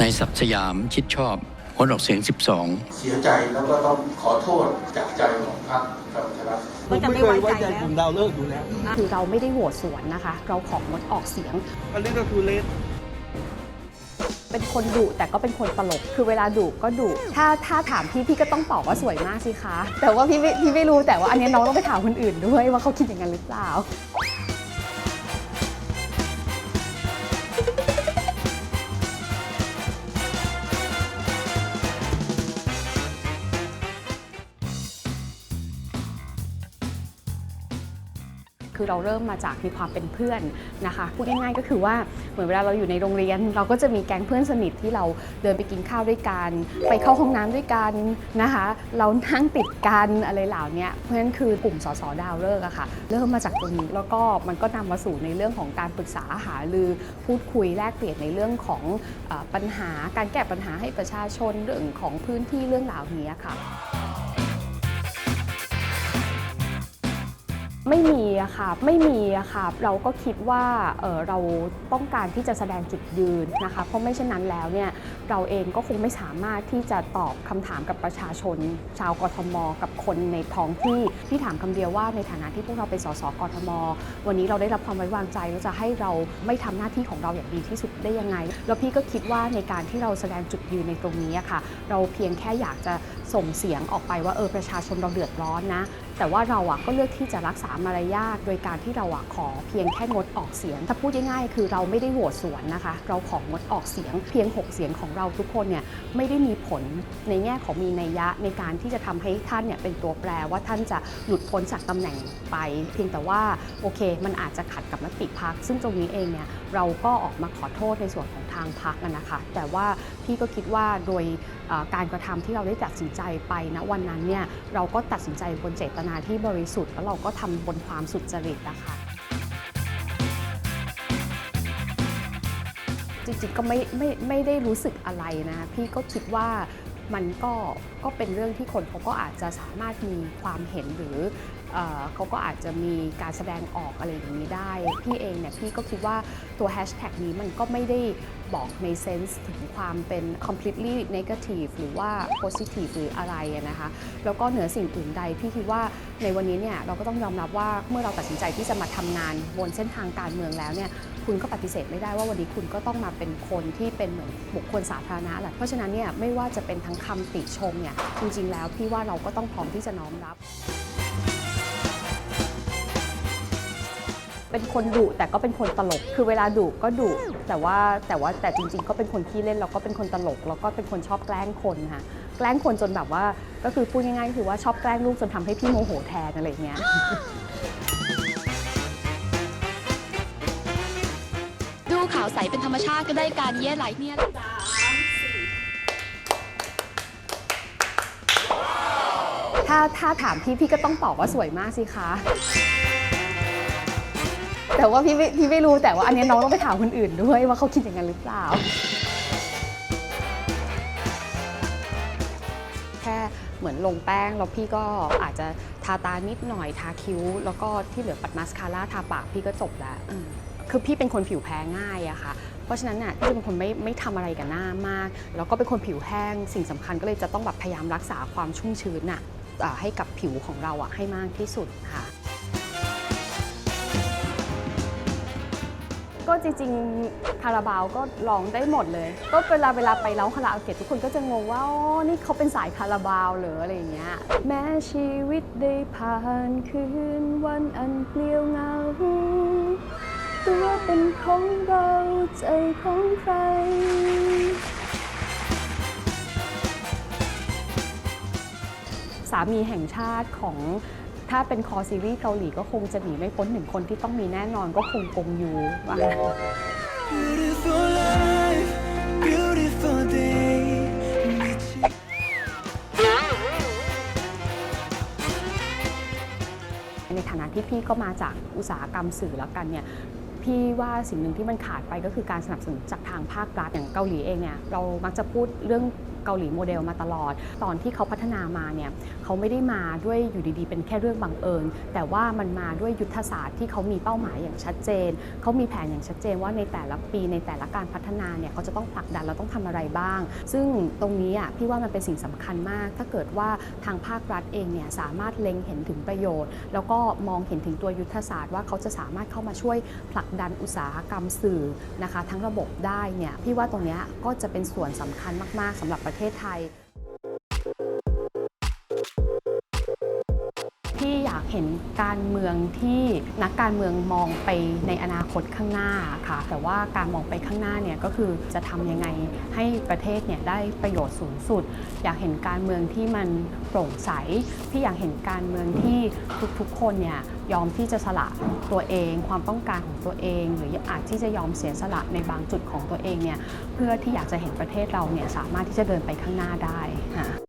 นายศักดิ์สยามชิดชอบงดออกเสียง 12 เสียใจแล้วก็ต้องขอโทษจากใจของพรรคพลังประชารัฐผมไม่เคยไว้ใจกลุ่มดาวเลิกษ์อยู่แล้ว คือเราไม่ได้โหวตสวนนะคะ เราของงดออกเสียง อันนี้ก็คือเลสเป็นคนดุแต่ก็เป็นคนตลก คือเวลาดุก็ดุ ถ้าถ้าถามพี่พี่ก็ต้องตอบว่าสวยมากสิคะ แต่ว่าพี่ไม่พี่ไม่รู้แต่ว่าอันนี้น้องต้องไปถามคนอื่นด้วยว่าเขาคิดอย่างนั้นหรือเปล่า คือเราเริ่มมาจากมีความเป็นเพื่อนนะคะพูดง่ายๆก็คือว่าเหมือนเวลาเราอยู่ในโรงเรียน เราก็จะมีแก๊งเพื่อนสนิทที่เราเดินไปกินข้าวด้วยกัน ไปเข้าห้องน้ำด้วยกันนะคะ เรานั่งติดกันอะไรเหล่านี้เพราะฉะนั้นคือกลุ่มสสดาวเลิกอะค่ะ เริ่มมาจากตรงนี้แล้วก็มันก็นำมาสู่ในเรื่องของการปรึกษาหารือพูดคุยแลกเปลี่ยนในเรื่องของอปัญหาการแก้ปัญหาให้ประชาชนเรื่องของพื้นที่เรื่องราวนี้ค่ะ ไม่มีอะค่ะไม่มีอะค่ะเราก็คิดว่าเออเราต้องการที่จะแสดงจุดยืนนะคะ เพราะไม่เช่นนั้นแล้วเนี่ยเราเองก็คงไม่สามารถที่จะตอบคำถามกับประชาชน ชาวกทม กับคนในท้องที่ที่ถามคำเดียวว่าในฐานะที่พวกเราเป็นสสกทม วันนี้เราได้รับความไว้วางใจแล้วจะให้เราไม่ทำหน้าที่ของเราอย่างดีที่สุดได้ยังไง แล้วพี่ก็คิดว่าในการที่เราแสดงจุดยืนในตรงนี้อะค่ะ เราเพียงแค่อยากจะส่งเสียงออกไปว่าเออประชาชนเราเดือดร้อนนะ แต่ว่าเราอะก็เลือกที่จะรักษามารยาทโดยการที่เราอะขอเพียงแค่งดออกเสียง ถ้าพูดง่ายๆคือเราไม่ได้โหวตสวนนะคะ เราของงดออกเสียง เพียง 6 เสียงของเราทุกคนเนี่ยไม่ได้มีผลในแง่ของมีนัยยะในการที่จะทำให้ท่านเนี่ยเป็นตัวแปรว่าท่านจะหลุดพ้นจากตำแหน่งไป เพียงแต่ว่าโอเค มันอาจจะขัดกับมติพักซึ่งตรงนี้เองเนี่ยเราก็ออกมาขอโทษในส่วนของทางพักนะคะ แต่ว่าพี่ก็คิดว่าโดยการกระทำที่เราได้ตัดสินใจไปนะวันนั้นเนี่ยเราก็ตัดสินใจบนเจตนาที่บริสุทธิ์แล้วเราก็ทำบนความสุจริตนะคะจริงๆก็ไม่ไม่ไม่ได้รู้สึกอะไรนะพี่ก็คิดว่ามันก็ก็เป็นเรื่องที่คนเขาก็อาจจะสามารถมีความเห็นหรือ เเขาก็อาจจะมีการแสดงออกอะไรอย่างนี้ได้ พี่เองเนี่ยพี่ก็คิดว่าตัวแฮชแท็กนี้มันก็ไม่ได้บอกในเซนส์ถึงความเป็น completely negative หรือว่า positive หรืออะไรนะคะ แล้วก็เหนือสิ่งอื่นใด พี่คิดว่าในวันนี้เนี่ยเราก็ต้องยอมรับว่าเมื่อเราตัดสินใจที่จะมาทำงานบนเส้นทางการเมืองแล้วเนี่ยคุณก็ปฏิเสธไม่ได้ว่าวันนี้คุณก็ต้องมาเป็นคนที่เป็นเหมือนบุคคลสาธารณะแหละเพราะฉะนั้นเนี่ยไม่ว่าจะเป็นทั้งคำติชมเนี่ยจริงๆแล้วพี่ว่าเราก็ต้องพร้อมที่จะน้อมรับ เป็นคนดุแต่ก็เป็นคนตลก คือเวลาดุก็ดุแต่ว่าแต่ว่าแต่จริง ๆ ก็เป็นคนขี้เล่นแล้วก็เป็นคนตลกแล้วก็เป็นคนชอบแกล้งคนค่ะแกล้งคนจนแบบว่าก็คือพูดง่ายๆก็คือว่าชอบแกล้งลูกจนทำให้พี่โมโหแทนอะไรอย่างเงี้ยดูข่าวใสเป็นธรรมชาติก็ได้การเย่ไหลเนี่ยถ้าถ้าถามพี่พี่ก็ต้องตอบว่าสวยมากสิคะ แต่ว่าพี่ไม่พี่ไม่รู้แต่ว่าอันนี้น้องต้องไปถามคนอื่นด้วยว่าเขาคิดอย่างนั้นหรือเปล่า แค่เหมือนลงแป้งแล้วพี่ก็อาจจะทาตานิดหน่อยทาคิ้ว แล้วก็ที่เหลือปัดมาสคาร่าทาปากพี่ก็จบแล้วคือพี่เป็นคนผิวแพ้ง่ายอะค่ะ เพราะฉะนั้นน่ะพี่เป็นคนไม่ไม่ทำอะไรกับหน้ามาก แล้วก็เป็นคนผิวแห้ง สิ่งสำคัญก็เลยจะต้องแบบพยายามรักษาความชุ่มชื้นน่ะให้กับผิวของเราอะให้มากที่สุดค่ะ ก็จริงๆคาราบาวก็ร้องได้หมดเลย ก็เวลาเวลาไปร้องคาราโอเกะทุกคนก็จะงงว่าอ๋อนี่เขาเป็นสายคาราบาวเหรืออะไรอย่างเงี้ยแม้ชีวิตได้ผ่านคืนวันอันเปลี่ยวเหงาตัวเป็นของเราใจของใคร สามีแห่งชาติของ ถ้าเป็นคอซีรีส์เกาหลีก็คงจะหนีไม่พ้นหนึ่งคนที่ต้องมีแน่นอนก็คงกงยูว่า Beautiful life Beautiful day ในฐานะที่พี่ก็มาจากอุตสาหกรรมสื่อแล้วกันเนี่ยพี่ว่าสิ่งหนึ่งที่มันขาดไปก็คือการสนับสนุนจากทางภาครัฐอย่างเกาหลีเองเนี่ยเรามักจะพูดเรื่อง เกาหลีโมเดลมาตลอด ตอนที่เขาพัฒนามาเนี่ยเขาไม่ได้มาด้วยอยู่ดีๆ เป็นแค่เรื่องบังเอิญ แต่ว่ามันมาด้วยยุทธศาสตร์ที่เขามีเป้าหมายอย่างชัดเจน เขามีแผนอย่างชัดเจนว่าในแต่ละปีในแต่ละการพัฒนาเนี่ยเขาจะต้องผลักดันเราต้องทำอะไรบ้าง ซึ่งตรงนี้อะพี่ว่ามันเป็นสิ่งสำคัญมาก ถ้าเกิดว่าทางภาครัฐเองเนี่ยสามารถเล็งเห็นถึงประโยชน์ แล้วก็มองเห็นถึงตัวยุทธศาสตร์ว่าเขาจะสามารถเข้ามาช่วยผลักดันอุตสาหกรรมสื่อนะคะ ทั้งระบบได้เนี่ยพี่ว่าตรงนี้ก็จะเป็นส่วนสำคัญมาก ๆสำหรับประประเทศไทย อยากเห็นการเมืองที่นักการเมืองมองไปในอนาคตข้างหน้าค่ะ แต่ว่าการมองไปข้างหน้าเนี่ยก็คือจะทำยังไงให้ประเทศเนี่ยได้ประโยชน์สูงสุด อยากเห็นการเมืองที่มันโปร่งใสพี่อยากเห็นการเมืองที่ทุกๆ คนเนี่ยยอมที่จะสละตัวเอง ความต้องการของตัวเอง หรืออาจที่จะยอมเสียสละในบางจุดของตัวเองเนี่ยเพื่อที่อยากจะเห็นประเทศเราเนี่ยสามารถที่จะเดินไปข้างหน้าได้ค่ะ